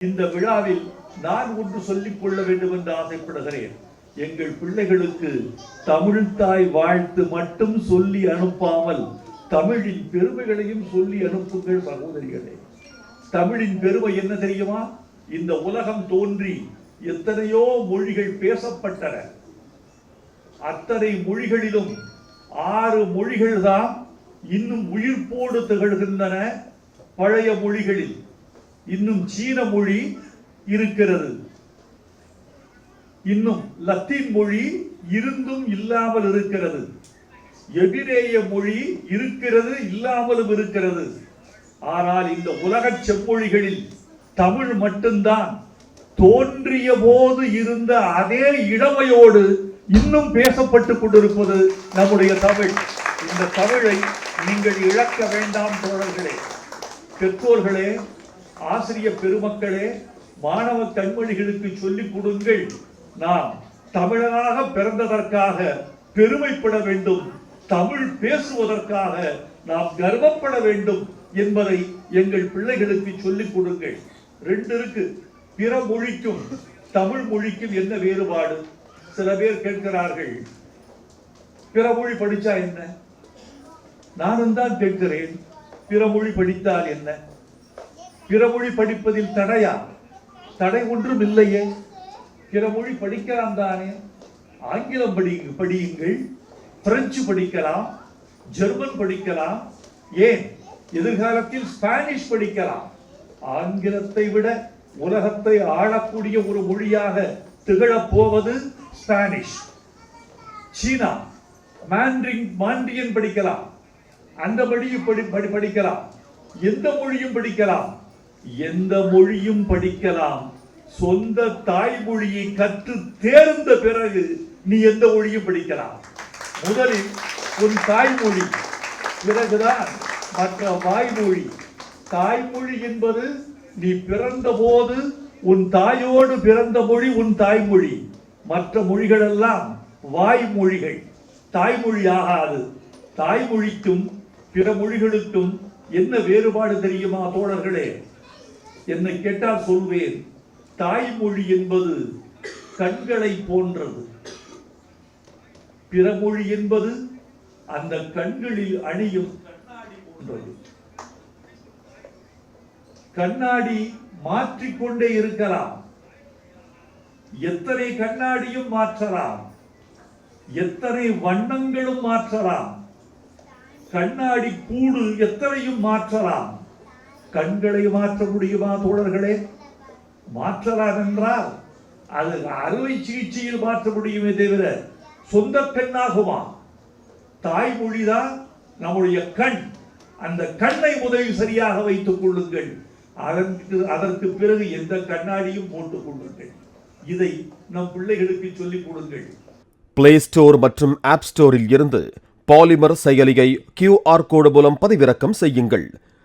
இந்த விழாவில் நான் ஒன்று சொல்லிக் கொள்ள வேண்டும் என்று ஆசைப்படுகிறேன். எங்கள் பிள்ளைகளுக்கு தமிழ் தாய் வாழ்த்து மட்டும் சொல்லி அனுப்பாமல் தமிழின் பெருமைகளையும் சொல்லி அனுப்புங்கள் சகோதரிகளே. தமிழின் பெருமை என்ன தெரியுமா? இந்த உலகம் தோன்றி எத்தனையோ மொழிகள் பேசப்பட்டன. அத்தனை மொழிகளிலும் ஆறு மொழிகள் தான் இன்னும் உயிர்ப்போடு திகழ்கின்றன பழைய மொழிகளில். இன்னும் சீன மொழி இருக்கிறது. இன்னும் லத்தீன் மொழி இருந்தும் இல்லாமல் இருக்கிறது. எபிரேய மொழி இருக்கிறது இல்லாமலும் இருக்கிறது. ஆனால் இந்த உலக செம்மொழிகளில் தமிழ் மட்டும்தான். தோன்றிய போது இருந்த அதே இளமையோடு இன்னும் பேசப்பட்டு கொண்டிருப்பது நம்முடைய தமிழ். இந்த தமிழை நீங்கள் இழக்க வேண்டாம் தோழர்களே. பெற்றோர்களே ஆசிரிய பெருமக்களே மாணவ கண்மொழிகளுக்கு சொல்லிக் கொடுங்கள். நாம் தமிழனாக பிறந்ததற்காக பெருமைப்பட வேண்டும். தமிழ் பேசுவதற்காக நாம் கர்வப்பட வேண்டும் என்பதை எங்கள் பிள்ளைகளுக்கு சொல்லிக் கொடுங்கள். ரெண்டு இருக்கு. பிற மொழிக்கும் தமிழ் மொழிக்கும் என்ன வேறுபாடு? சில பேர் கேட்கிறார்கள் பிற மொழி படிச்சா என்ன? நானும் தான் கேட்கிறேன் பிற மொழி படித்தால் என்ன? பிற மொழி படிப்பதில் தடையா? தடை ஒன்றும் இல்லையே. பிற மொழி படிக்கலாம் தானே. ஆங்கிலம் படி படியுங்கள். பிரெஞ்சு படிக்கலாம். ஜெர்மன் படிக்கலாம். ஏன்? எதிர்காலத்தில் ஸ்பானிஷ் படிக்கலாம். ஆங்கிலத்தை விட உலகத்தை ஆளக்கூடிய ஒரு மொழியாக திகழப் போவது ஸ்பானிஷ். சீனா மாண்ட்ரிங் மாண்டியன் படிக்கலாம். அந்த மொழியும் படி படி- படிக்கலாம். எந்த மொழியும் படிக்கலாம். எந்த மொழியும் படிக்கலாம். சொந்த தாய்மொழியை கற்று தேர்ந்த பிறகு நீ எந்த மொழியும் படிக்கலாம். முதலில் உன் தாய்மொழி. பிறகுதான் மற்ற வாய்மொழி. தாய்மொழி என்பது நீ பிறந்தபோது உன் தாயோடு பிறந்த மொழி உன் தாய்மொழி. மற்ற மொழிகள் எல்லாம் வாய்மொழிகள். தாய்மொழி ஆகாது. தாய்மொழிக்கும் பிற மொழிகளுக்கும் என்ன வேறுபாடு தெரியுமா தோழர்களே? என்னை கேட்டால் சொல்வேன். தாய்மொழி என்பது கண்களை போன்றது. பிறமொழி என்பது அந்த கண்களில் அணியும் கண்ணாடி போன்றது. கண்ணாடி மாற்றிக்கொண்டே இருக்கலாம். எத்தனை கண்ணாடியும் மாற்றலாம். எத்தனை வண்ணங்களும் மாற்றலாம். கண்ணாடி கூடு எத்தனையும் மாற்றலாம். கண்களை மாற்ற முடியுமா தோழர்களே? மாற்றலாம் என்றால் அது அறுவை சிகிச்சையில் மாற்ற முடியுமே தவிர சொந்த கண்ணாகுமா தாய்மொழிதான் நம்முடைய கண். அந்த கண்ணை முதலில் சரியாக வைத்துக் கொள்ளுங்கள். அதற்கு அதற்கு பிறகு எந்த கண்ணாடியும் போட்டுக் கொள்ளுங்கள். இதை நம் பிள்ளைகளுக்கு சொல்லிக் கொடுங்கள். பிளே ஸ்டோர் மற்றும் ஆப் ஸ்டோரில் இருந்து பாலிமர் செயலியை கியூஆர் கோடு மூலம் பதிவிறக்கம் செய்யுங்கள்.